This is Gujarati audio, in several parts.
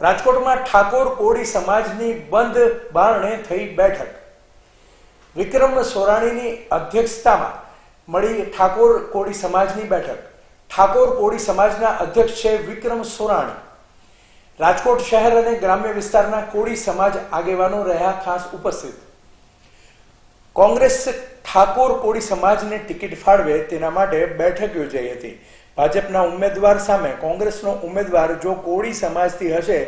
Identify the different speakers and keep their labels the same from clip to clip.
Speaker 1: રાજકોટમાં ઠાકોર કોળી સમાજની બંધ બારણે થઈ બેઠક. વિક્રમ સોરાણીની અધ્યક્ષતામાં મળી ઠાકોર કોળી સમાજની બેઠક. ઠાકોર કોળી સમાજના અધ્યક્ષ છે વિક્રમ સોરાણી. રાજકોટ શહેર અને ગ્રામ્ય વિસ્તારના કોળી સમાજ આગેવાનો રહ્યા ખાસ ઉપસ્થિત. કોંગ્રેસ ઠાકોર કોળી સમાજને ટિકિટ ફાળવે તેના માટે બેઠક યોજાઈ હતી. ભાજપના ઉમેદવાર સામે કોંગ્રેસનો ઉમેદવાર જો કોળી સમાજથી હશે,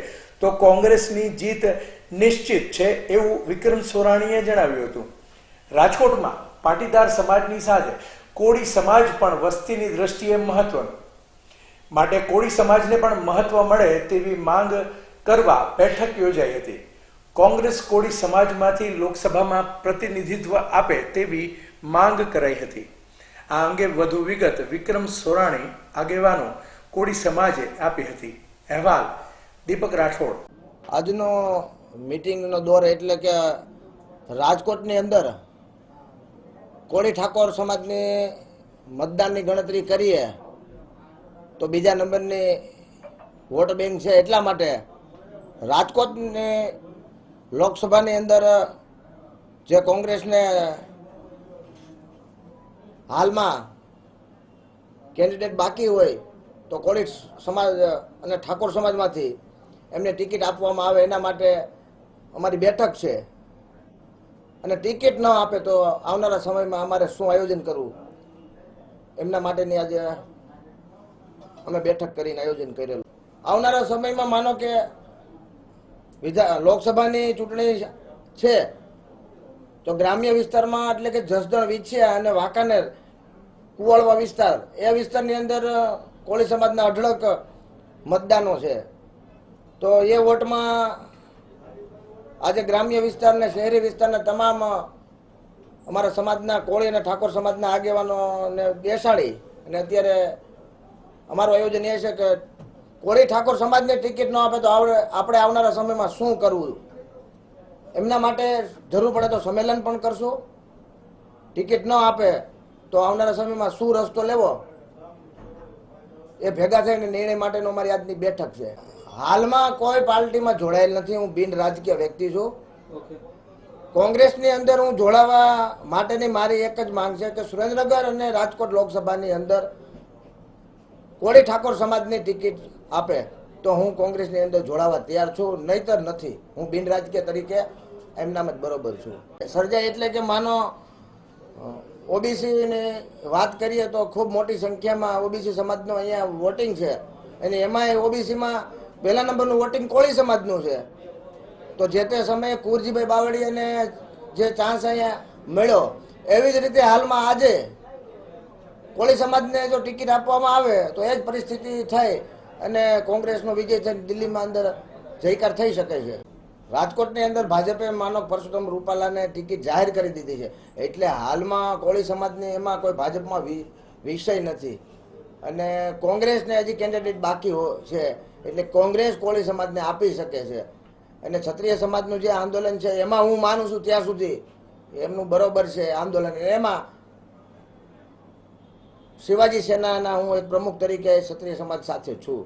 Speaker 1: તો કોંગ્રેસની જીત નિશ્ચિત છે એવું વિક્રમ સોરાણીએ જણાવ્યું હતું. રાજકોટમાં પાટીદાર સમાજની સાથે કોળી સમાજ પણ વસ્તીની દ્રષ્ટિએ મહત્વનું. માટે કોળી સમાજને પણ મહત્વ મળે તેવી માંગ કરવા બેઠક યોજાઈ હતી. કોંગ્રેસ કોળી સમાજમાંથી લોકસભામાં પ્રતિનિધિત્વ આપે તેવી માંગ કરાઈ હતી. આ અંગે વધુ વિગત વિક્રમ સોરાણી આગેવાનો કોળી સમાજે આપી હતી. અહેવાલ, દીપક રાઠોડ.
Speaker 2: આજનો મિટિંગનો દોર એટલે કે રાજકોટની અંદર કોળી ઠાકોર સમાજની મતદાનની ગણતરી કરીએ તો બીજા નંબરની વોટ બેંક છે એટલા માટે રાજકોટની લોકસભાની અંદર જે કોંગ્રેસને હાલમાં કેન્ડિડેટ બાકી હોય તો કોળી સમાજ અને ઠાકોર સમાજમાંથી એમને ટિકિટ આપવામાં આવે એના માટે અમારી બેઠક છે. અને ટિકિટ ન આપે તો આવનારા સમયમાં અમારે શું આયોજન કરવું? એમના માટેની આજે અમે બેઠક કરીને આયોજન કરેલું. આવનારા સમયમાં માનો કે વિધા લોકસભાની ચૂંટણી છે. તો ગ્રામ્ય વિસ્તારમાં એટલે કે જસદણ, વિછિયા અને વાંકાનેર, કુવાળવા વિસ્તાર, એ વિસ્તારની અંદર કોળી સમાજના અઢળક મતદાનો છે. તો એ વોટમાં આજે ગ્રામ્ય વિસ્તારને શહેરી વિસ્તારના તમામ અમારા સમાજના કોળી અને ઠાકોર સમાજના આગેવાનોને બેસાડી અને અત્યારે અમારું આયોજન એ છે કે કોળી ઠાકોર સમાજને ટિકિટ ન આપે તો આપણે આવનારા સમયમાં શું કરવું? એમના માટે જરૂર પડે તો સંમેલન પણ કરશું. ટિકિટ ન આપે તો આવનારા સમયમાં શું રસ્તો લેવો? એ ભેગા થઈને નિર્ણય માટેનો અમારી આજની બેઠક છે. હાલમાં કોઈ પાર્ટીમાં જોડાયેલ નથી. હું બિન રાજકીય વ્યક્તિ છું. કોંગ્રેસની અંદર હું જોડાવા માટેની મારી એક જ માંગ છે કે સુરેન્દ્રનગર અને રાજકોટ લોકસભાની અંદર કોળી ઠાકોર સમાજની ટિકિટ આપે. તો હું કોંગ્રેસની અંદર જોડાવા તૈયાર છું, નહીતર નથી. હું બિન રાજકીય તરીકે એમનામ જ બરોબર છું. સર્જાય એટલે કે માનો ઓબીસીની વાત કરીએ તો ખૂબ મોટી સંખ્યામાં ઓબીસી સમાજનું અહીંયા વોટિંગ છે. અને એમાંય ઓબીસીમાં પહેલા નંબરનું વોટિંગ કોળી સમાજનું છે. તો જે તે સમયે કુરજીભાઈ બાવળીયાને જે ચાન્સ અહીંયા મળ્યો, એવી જ રીતે હાલમાં આજે કોળી સમાજને જો ટિકિટ આપવામાં આવે, તો એ જ પરિસ્થિતિ થઈ. અને કોંગ્રેસનો વિજય થઈને દિલ્હીમાં અંદર જયકાર થઈ શકે છે. રાજકોટની અંદર ભાજપે માનો પરસોત્તમ રૂપાલાને ટિકિટ જાહેર કરી દીધી છે. એટલે હાલમાં કોળી સમાજની એમાં કોઈ ભાજપમાં વિષય નથી. અને કોંગ્રેસને હજી કેન્ડિડેટ બાકી છે. એટલે કોંગ્રેસ કોળી સમાજને આપી શકે છે. અને ક્ષત્રિય સમાજનું જે આંદોલન છે, એમાં હું માનું છું ત્યાં સુધી એમનું બરોબર છે આંદોલન. એમાં શિવાજી સેનાના હું એક પ્રમુખ તરીકે ક્ષત્રિય સમાજ સાથે છું.